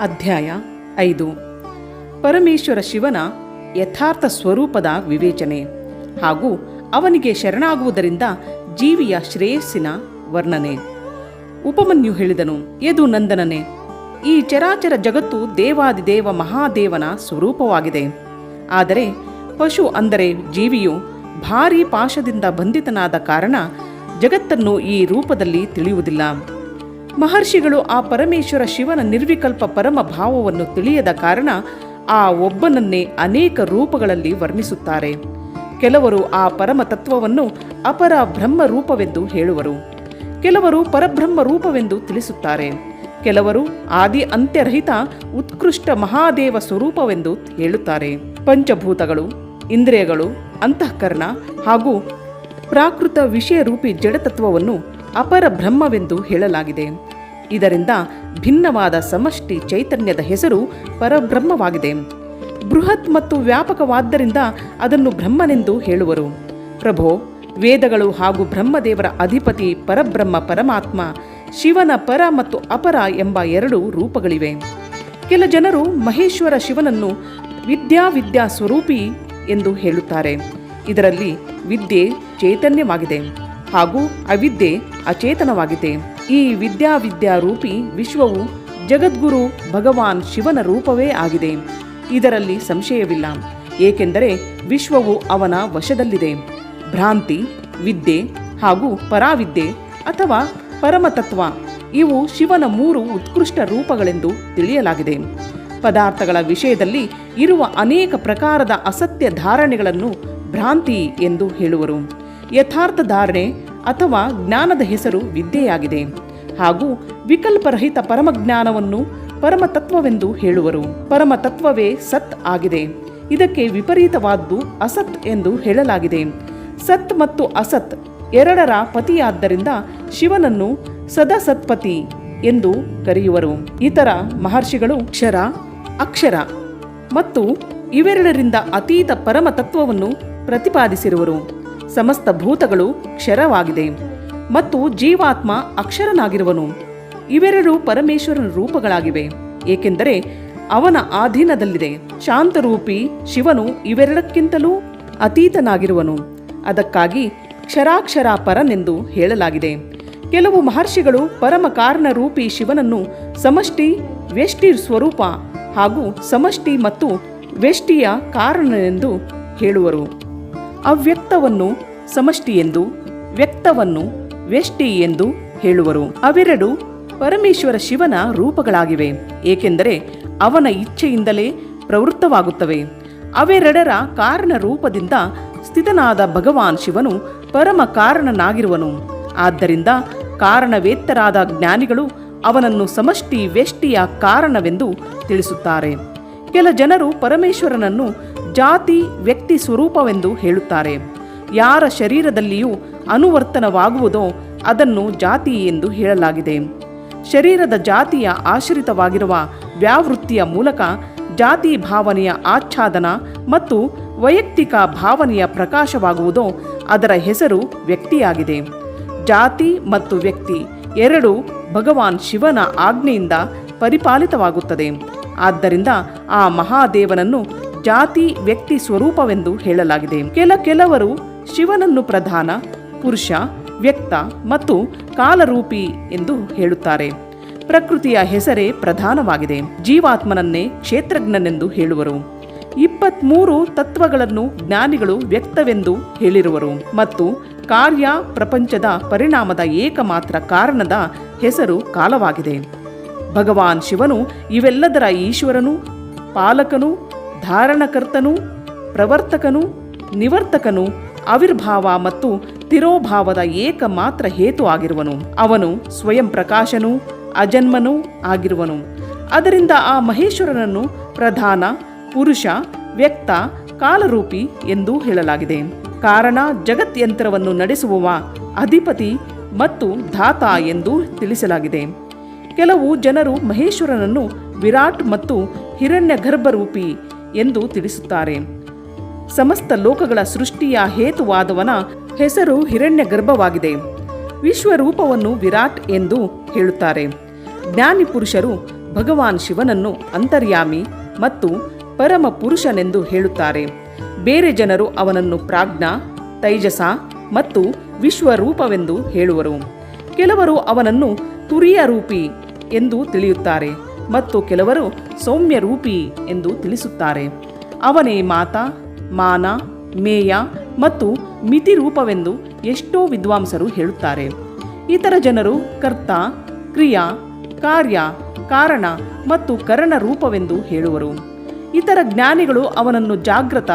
ಅಧ್ಯಾಯ ಐದು. ಪರಮೇಶ್ವರ ಶಿವನ ಯಥಾರ್ಥ ಸ್ವರೂಪದ ವಿವೇಚನೆ ಹಾಗೂ ಅವನಿಗೆ ಶರಣಾಗುವುದರಿಂದ ಜೀವಿಯ ಶ್ರೇಯಸ್ಸಿನ ವರ್ಣನೆ. ಉಪಮನ್ಯು ಹೇಳಿದನು, ಎದು ನಂದನನೆ, ಈ ಚರಾಚರ ಜಗತ್ತು ದೇವಾದಿದೇವ ಮಹಾದೇವನ ಸ್ವರೂಪವಾಗಿದೆ. ಆದರೆ ಪಶು ಅಂದರೆ ಜೀವಿಯು ಭಾರೀ ಪಾಶದಿಂದ ಬಂಧಿತನಾದ ಕಾರಣ ಜಗತ್ತನ್ನು ಈ ರೂಪದಲ್ಲಿ ತಿಳಿಯುವುದಿಲ್ಲ. ಮಹರ್ಷಿಗಳು ಆ ಪರಮೇಶ್ವರ ಶಿವನ ನಿರ್ವಿಕಲ್ಪ ಪರಮ ಭಾವವನ್ನು ತಿಳಿಯದ ಕಾರಣ ಆ ಒಬ್ಬನನ್ನೇ ಅನೇಕ ರೂಪಗಳಲ್ಲಿ ವರ್ಣಿಸುತ್ತಾರೆ. ಕೆಲವರು ಆ ಪರಮ ತತ್ವವನ್ನು ಅಪರ ಬ್ರಹ್ಮ ರೂಪವೆಂದು ಹೇಳುವರು. ಕೆಲವರು ಪರಬ್ರಹ್ಮ ರೂಪವೆಂದು ತಿಳಿಸುತ್ತಾರೆ. ಕೆಲವರು ಆದಿ ಅಂತ್ಯರಹಿತ ಉತ್ಕೃಷ್ಟ ಮಹಾದೇವ ಸ್ವರೂಪವೆಂದು ಹೇಳುತ್ತಾರೆ. ಪಂಚಭೂತಗಳು, ಇಂದ್ರಿಯಗಳು, ಅಂತಃಕರಣ ಹಾಗೂ ಪ್ರಾಕೃತ ವಿಷಯ ರೂಪಿ ಜಡತತ್ವವನ್ನು ಅಪರ ಬ್ರಹ್ಮವೆಂದು ಹೇಳಲಾಗಿದೆ. ಇದರಿಂದ ಭಿನ್ನವಾದ ಸಮಷ್ಟಿ ಚೈತನ್ಯದ ಹೆಸರು ಪರಬ್ರಹ್ಮವಾಗಿದೆ. ಬೃಹತ್ ಮತ್ತು ವ್ಯಾಪಕವಾದ್ದರಿಂದ ಅದನ್ನು ಬ್ರಹ್ಮನೆಂದು ಹೇಳುವರು. ಪ್ರಭೋ, ವೇದಗಳು ಹಾಗೂ ಬ್ರಹ್ಮದೇವರ ಅಧಿಪತಿ ಪರಬ್ರಹ್ಮ ಪರಮಾತ್ಮ, ಶಿವನ ಪರ ಮತ್ತು ಅಪರ ಎಂಬ ಎರಡು ರೂಪಗಳಿವೆ. ಕೆಲ ಜನರು ಮಹೇಶ್ವರ ಶಿವನನ್ನು ವಿದ್ಯಾ ವಿದ್ಯಾ ಸ್ವರೂಪಿ ಎಂದು ಹೇಳುತ್ತಾರೆ. ಇದರಲ್ಲಿ ವಿದ್ಯೆ ಚೈತನ್ಯವಾಗಿದೆ. ಹಾಗೂ ಅವಿದ್ಯೆ ಅಚೇತನವಾಗಿದೆ. ಈ ವಿದ್ಯಾ ವಿದ್ಯಾ ರೂಪಿ ವಿಶ್ವವು ಜಗದ್ಗುರು ಭಗವಾನ್ ಶಿವನ ರೂಪವೇ ಆಗಿದೆ. ಇದರಲ್ಲಿ ಸಂಶಯವಿಲ್ಲ. ಏಕೆಂದರೆ ವಿಶ್ವವು ಅವನ ವಶದಲ್ಲಿದೆ. ಭ್ರಾಂತಿ, ವಿದ್ಯೆ ಹಾಗೂ ಪರಾವಿದ್ಯೆ ಅಥವಾ ಪರಮತತ್ವ ಇವು ಶಿವನ ಮೂರು ಉತ್ಕೃಷ್ಟ ರೂಪಗಳೆಂದು ತಿಳಿಯಲಾಗಿದೆ. ಪದಾರ್ಥಗಳ ವಿಷಯದಲ್ಲಿ ಇರುವ ಅನೇಕ ಪ್ರಕಾರದ ಅಸತ್ಯ ಧಾರಣೆಗಳನ್ನು ಭ್ರಾಂತಿ ಎಂದು ಹೇಳುವರು. ಯಥಾರ್ಥ ಧಾರಣೆ ಅಥವಾ ಜ್ಞಾನದ ಹೆಸರು ವಿದ್ಯೆಯಾಗಿದೆ ಹಾಗೂ ವಿಕಲ್ಪರಹಿತ ಪರಮಜ್ಞಾನವನ್ನು ಪರಮತತ್ವವೆಂದು ಹೇಳುವರು. ಪರಮತತ್ವವೇ ಸತ್ ಆಗಿದೆ. ಇದಕ್ಕೆ ವಿಪರೀತವಾದ್ದು ಅಸತ್ ಎಂದು ಹೇಳಲಾಗಿದೆ. ಸತ್ ಮತ್ತು ಅಸತ್ ಎರಡರ ಪತಿಯಾದ್ದರಿಂದ ಶಿವನನ್ನು ಸದಸತ್ಪತಿ ಎಂದು ಕರೆಯುವರು. ಇತರ ಮಹರ್ಷಿಗಳು ಕ್ಷರ, ಅಕ್ಷರ ಮತ್ತು ಇವೆರಡರಿಂದ ಅತೀತ ಪರಮತತ್ವವನ್ನು ಪ್ರತಿಪಾದಿಸಿರುವರು. ಸಮಸ್ತ ಭೂತಗಳು ಕ್ಷರವಾಗಿದೆ ಮತ್ತು ಜೀವಾತ್ಮ ಅಕ್ಷರನಾಗಿರುವನು. ಇವೆರಡು ಪರಮೇಶ್ವರನ ರೂಪಗಳಾಗಿವೆ, ಏಕೆಂದರೆ ಅವನ ಅಧೀನದಲ್ಲಿದೆ ಶಾಂತರೂಪಿ ಶಿವನು ಇವೆರಡಕ್ಕಿಂತಲೂ ಅತೀತನಾಗಿರುವನು. ಅದಕ್ಕಾಗಿ ಕ್ಷರಾಕ್ಷರ ಪರನೆಂದು ಹೇಳಲಾಗಿದೆ. ಕೆಲವು ಮಹರ್ಷಿಗಳು ಪರಮ ಕಾರಣರೂಪಿ ಶಿವನನ್ನು ಸಮಷ್ಟಿ, ವ್ಯಷ್ಟಿ ಸ್ವರೂಪ ಹಾಗೂ ಸಮಷ್ಟಿ ಮತ್ತು ವ್ಯಷ್ಟಿಯ ಕಾರಣನೆಂದು ಹೇಳುವರು. ಅವ್ಯಕ್ತವನ್ನು ಸಮಷ್ಟಿ ಎಂದು ವ್ಯಕ್ತವನ್ನು ವ್ಯಷ್ಟಿ ಎಂದು ಹೇಳುವರು. ಅವೆರಡು ಪರಮೇಶ್ವರ ಶಿವನ ರೂಪಗಳಾಗಿವೆ. ಏಕೆಂದರೆ ಅವನ ಇಚ್ಛೆಯಿಂದಲೇ ಪ್ರವೃತ್ತವಾಗುತ್ತವೆ. ಅವೆರಡರ ಕಾರಣ ರೂಪದಿಂದ ಸ್ಥಿತನಾದ ಭಗವಾನ್ ಶಿವನು ಪರಮ ಕಾರಣನಾಗಿರುವನು. ಆದ್ದರಿಂದ ಕಾರಣವೇತ್ತರಾದ ಜ್ಞಾನಿಗಳು ಅವನನ್ನು ಸಮಷ್ಟಿ ವ್ಯಷ್ಟಿಯ ಕಾರಣವೆಂದು ತಿಳಿಸುತ್ತಾರೆ. ಕೆಲ ಜನರು ಪರಮೇಶ್ವರನನ್ನು ಜಾತಿ ವ್ಯಕ್ತಿ ಸ್ವರೂಪವೆಂದು ಹೇಳುತ್ತಾರೆ. ಯಾರ ಶರೀರದಲ್ಲಿಯೂ ಅನುವರ್ತನವಾಗುವುದೋ ಅದನ್ನು ಜಾತಿ ಎಂದು ಹೇಳಲಾಗಿದೆ. ಶರೀರದ ಜಾತಿಯ ಆಶ್ರಿತವಾಗಿರುವ ವ್ಯಾವೃತ್ತಿಯ ಮೂಲಕ ಜಾತಿ ಭಾವನೆಯ ಆಚ್ಛಾದನ ಮತ್ತು ವೈಯಕ್ತಿಕ ಭಾವನೆಯ ಪ್ರಕಾಶವಾಗುವುದೋ ಅದರ ಹೆಸರು ವ್ಯಕ್ತಿಯಾಗಿದೆ. ಜಾತಿ ಮತ್ತು ವ್ಯಕ್ತಿ ಎರಡು ಭಗವಾನ್ ಶಿವನ ಆಜ್ಞೆಯಿಂದ ಪರಿಪಾಲಿತವಾಗುತ್ತದೆ. ಆದ್ದರಿಂದ ಆ ಮಹಾದೇವನನ್ನು ಜಾತಿ ವ್ಯಕ್ತಿ ಸ್ವರೂಪವೆಂದು ಹೇಳಲಾಗಿದೆ. ಕೆಲ ಕೆಲವರು ಶಿವನನ್ನು ಪ್ರಧಾನ, ಪುರುಷ, ವ್ಯಕ್ತ ಮತ್ತು ಕಾಲರೂಪಿ ಎಂದು ಹೇಳುತ್ತಾರೆ. ಪ್ರಕೃತಿಯ ಹೆಸರೇ ಪ್ರಧಾನವಾಗಿದೆ. ಜೀವಾತ್ಮನನ್ನೇ ಕ್ಷೇತ್ರಜ್ಞನೆಂದು ಹೇಳುವರು. ಇಪ್ಪತ್ಮೂರು ತತ್ವಗಳನ್ನು ಜ್ಞಾನಿಗಳು ವ್ಯಕ್ತವೆಂದು ಹೇಳಿರುವರು ಮತ್ತು ಕಾರ್ಯ ಪ್ರಪಂಚದ ಪರಿಣಾಮದ ಏಕಮಾತ್ರ ಕಾರಣದ ಹೆಸರು ಕಾಲವಾಗಿದೆ. ಭಗವಾನ್ ಶಿವನು ಇವೆಲ್ಲದರ ಈಶ್ವರನು, ಪಾಲಕನು, ಧಾರಣಕರ್ತನು, ಪ್ರವರ್ತಕನು, ನಿವರ್ತಕನು ಆವಿರ್ಭಾವ ಮತ್ತು ತಿರೋಭಾವದ ಏಕಮಾತ್ರ ಹೇತು ಆಗಿರುವನು. ಅವನು ಸ್ವಯಂ ಪ್ರಕಾಶನೂ ಅಜನ್ಮನೂ ಆಗಿರುವನು. ಅದರಿಂದ ಆ ಮಹೇಶ್ವರನನ್ನು ಪ್ರಧಾನ, ಪುರುಷ, ವ್ಯಕ್ತ, ಕಾಲರೂಪಿ ಎಂದು ಹೇಳಲಾಗಿದೆ. ಕಾರಣ ಜಗತ್ಯಂತ್ರವನ್ನು ನಡೆಸುವ ಅಧಿಪತಿ ಮತ್ತು ಧಾತ ಎಂದು ತಿಳಿಸಲಾಗಿದೆ. ಕೆಲವು ಜನರು ಮಹೇಶ್ವರನನ್ನು ವಿರಾಟ್ ಮತ್ತು ಹಿರಣ್ಯ ಗರ್ಭರೂಪಿ ಎಂದು ತಿಳಿಸುತ್ತಾರೆ. ಸಮಸ್ತ ಲೋಕಗಳ ಸೃಷ್ಟಿಯ ಹೇತುವಾದವನ ಹೆಸರು ಹಿರಣ್ಯ ಗರ್ಭವಾಗಿದೆ ವಿಶ್ವರೂಪವನ್ನು ವಿರಾಟ್ ಎಂದು ಹೇಳುತ್ತಾರೆ. ಜ್ಞಾನಿ ಪುರುಷರು ಭಗವಾನ್ ಶಿವನನ್ನು ಅಂತರ್ಯಾಮಿ ಮತ್ತು ಪರಮ ಪುರುಷನೆಂದು ಹೇಳುತ್ತಾರೆ. ಬೇರೆ ಜನರು ಅವನನ್ನು ಪ್ರಾಜ್ಞ, ತೈಜಸ ಮತ್ತು ವಿಶ್ವರೂಪವೆಂದು ಹೇಳುವರು. ಕೆಲವರು ಅವನನ್ನು ತುರಿಯ ರೂಪಿ ಎಂದು ತಿಳಿಯುತ್ತಾರೆ ಮತ್ತು ಕೆಲವರು ಸೌಮ್ಯ ರೂಪಿ ಎಂದು ತಿಳಿಸುತ್ತಾರೆ. ಅವನೇ ಮಾತಾ ಮಾನ, ಮೇಯ ಮತ್ತು ಮಿತಿ ರೂಪವೆಂದು ಎಷ್ಟೋ ವಿದ್ವಾಂಸರು ಹೇಳುತ್ತಾರೆ. ಇತರ ಜನರು ಕರ್ತ, ಕ್ರಿಯಾ, ಕಾರ್ಯ, ಕಾರಣ ಮತ್ತು ಕರಣ ರೂಪವೆಂದು ಹೇಳುವರು. ಇತರ ಜ್ಞಾನಿಗಳು ಅವನನ್ನು ಜಾಗೃತ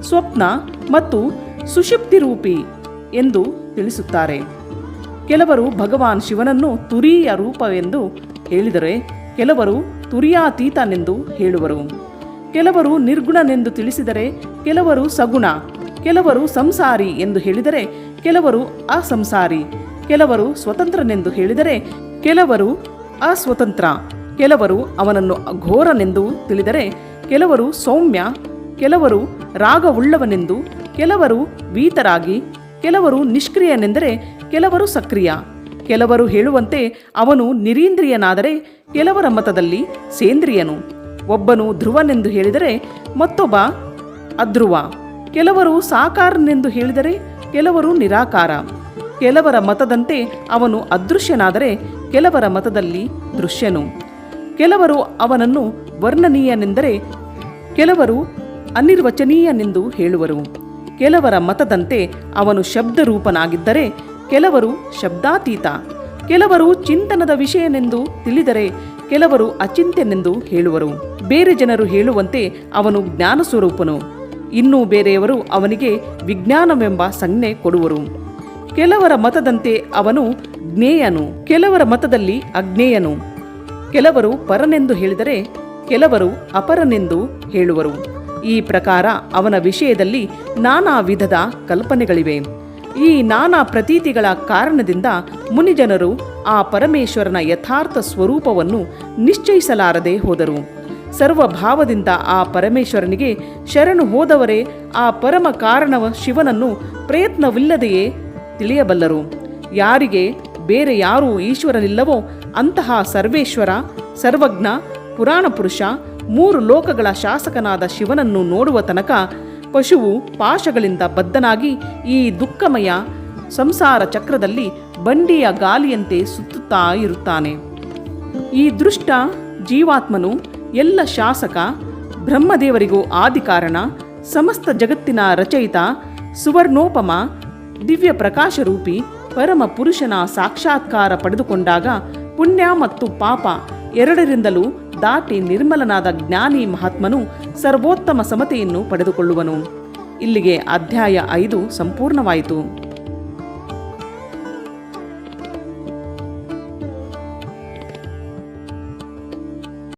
ಸ್ವಪ್ನ ಮತ್ತು ಸುಷುಪ್ತಿ ರೂಪಿ ಎಂದು ತಿಳಿಸುತ್ತಾರೆ. ಕೆಲವರು ಭಗವಾನ್ ಶಿವನನ್ನು ತುರಿಯ ರೂಪವೆಂದು ಹೇಳಿದರೆ ಕೆಲವರು ತುರಿಯಾತೀತನೆಂದು ಹೇಳುವರು. ಕೆಲವರು ನಿರ್ಗುಣನೆಂದು ತಿಳಿಸಿದರೆ ಕೆಲವರು ಸಗುಣ, ಕೆಲವರು ಸಂಸಾರಿ ಎಂದು ಹೇಳಿದರೆ ಕೆಲವರು ಅಸಂಸಾರಿ, ಕೆಲವರು ಸ್ವತಂತ್ರನೆಂದು ಹೇಳಿದರೆ ಕೆಲವರು ಅಸ್ವತಂತ್ರ, ಕೆಲವರು ಅವನನ್ನು ಘೋರನೆಂದು ತಿಳಿದರೆ ಕೆಲವರು ಸೌಮ್ಯ, ಕೆಲವರು ರಾಗವುಳ್ಳವನೆಂದು, ಕೆಲವರು ವೀತರಾಗಿ ಕೆಲವರು ನಿಷ್ಕ್ರಿಯನೆಂದರೆ ಕೆಲವರು ಸಕ್ರಿಯ. ಕೆಲವರು ಹೇಳುವಂತೆ ಅವನು ನಿರೀಂದ್ರಿಯನಾದರೆ ಕೆಲವರ ಮತದಲ್ಲಿ ಸೇಂದ್ರಿಯನು. ಒಬ್ಬನು ಧ್ರುವನೆಂದು ಹೇಳಿದರೆ ಮತ್ತೊಬ್ಬ ಅಧ್ರುವ. ಕೆಲವರು ಸಾಕಾರನೆಂದು ಹೇಳಿದರೆ ಕೆಲವರು ನಿರಾಕಾರ. ಕೆಲವರ ಮತದಂತೆ ಅವನು ಅದೃಶ್ಯನಾದರೆ ಕೆಲವರ ಮತದಲ್ಲಿ ದೃಶ್ಯನು. ಕೆಲವರು ಅವನನ್ನು ವರ್ಣನೀಯನೆಂದರೆ ಕೆಲವರು ಅನಿರ್ವಚನೀಯನೆಂದು ಹೇಳುವರು. ಕೆಲವರ ಮತದಂತೆ ಅವನು ಶಬ್ದರೂಪನಾಗಿದ್ದರೆ ಕೆಲವರು ಶಬ್ದಾತೀತ. ಕೆಲವರು ಚಿಂತನದ ವಿಷಯನೆಂದು ತಿಳಿದರೆ ಕೆಲವರು ಅಚಿಂತ್ಯನೆಂದು ಹೇಳುವರು. ಬೇರೆ ಜನರು ಹೇಳುವಂತೆ ಅವನು ಜ್ಞಾನ ಸ್ವರೂಪನು ಇನ್ನೂ ಬೇರೆಯವರು ಅವನಿಗೆ ವಿಜ್ಞಾನವೆಂಬ ಸಂಜ್ಞೆ ಕೊಡುವರು. ಕೆಲವರ ಮತದಂತೆ ಅವನು ಜ್ಞೇಯನು, ಕೆಲವರ ಮತದಲ್ಲಿ ಅಜ್ಞೇಯನು. ಕೆಲವರು ಪರನೆಂದು ಹೇಳಿದರೆ ಕೆಲವರು ಅಪರನೆಂದು ಹೇಳುವರು. ಈ ಪ್ರಕಾರ ಅವನ ವಿಷಯದಲ್ಲಿ ನಾನಾ ವಿಧದ ಕಲ್ಪನೆಗಳಿವೆ. ಈ ನಾನಾ ಪ್ರತೀತಿಗಳ ಕಾರಣದಿಂದ ಮುನಿಜನರು ಆ ಪರಮೇಶ್ವರನ ಯಥಾರ್ಥ ಸ್ವರೂಪವನ್ನು ನಿಶ್ಚಯಿಸಲಾರದೆ ಹೋದರು. ಸರ್ವಭಾವದಿಂದ ಆ ಪರಮೇಶ್ವರನಿಗೆ ಶರಣು ಹೋದವರೇ ಆ ಪರಮ ಕಾರಣವ ಶಿವನನ್ನು ಪ್ರಯತ್ನವಿಲ್ಲದೆಯೇ? ತಿಳಿಯಬಲ್ಲರು. ಯಾರಿಗೆ, ಬೇರೆ ಯಾರೂ ಈಶ್ವರನಿಲ್ಲವೋ ಅಂತಹ ಸರ್ವೇಶ್ವರ, ಸರ್ವಜ್ಞ, ಪುರಾಣ ಪುರುಷ, ಮೂರು ಲೋಕಗಳ ಶಾಸಕನಾದ ಶಿವನನ್ನು ನೋಡುವ ತನಕ ಪಶುವು ಪಾಶಗಳಿಂದ ಬದ್ಧನಾಗಿ ಈ ದುಃಖಮಯ ಸಂಸಾರ ಚಕ್ರದಲ್ಲಿ ಬಂಡಿಯ ಗಾಲಿಯಂತೆ ಸುತ್ತುತ್ತಾ ಇರುತ್ತಾನೆ. ಈ ದೃಷ್ಟ ಜೀವಾತ್ಮನು ಎಲ್ಲ ಶಾಸಕ, ಬ್ರಹ್ಮದೇವರಿಗೂ ಆದಿಕಾರಣ, ಸಮಸ್ತ ಜಗತ್ತಿನ ರಚಯಿತ, ಸುವರ್ಣೋಪಮ ದಿವ್ಯ ಪ್ರಕಾಶರೂಪಿ ಪರಮ ಪುರುಷನ ಸಾಕ್ಷಾತ್ಕಾರ ಪಡೆದುಕೊಂಡಾಗ ಪುಣ್ಯ ಮತ್ತು ಪಾಪ ಎರಡರಿಂದಲೂ ದಾಟಿ ನಿರ್ಮಲನಾದ ಜ್ಞಾನಿ ಮಹಾತ್ಮನು ಸರ್ವೋತ್ತಮ ಸಮತೆಯನ್ನು ಪಡೆದುಕೊಳ್ಳುವನು. ಇಲ್ಲಿಗೆ ಅಧ್ಯಾಯ ಐದು ಸಂಪೂರ್ಣವಾಯಿತು.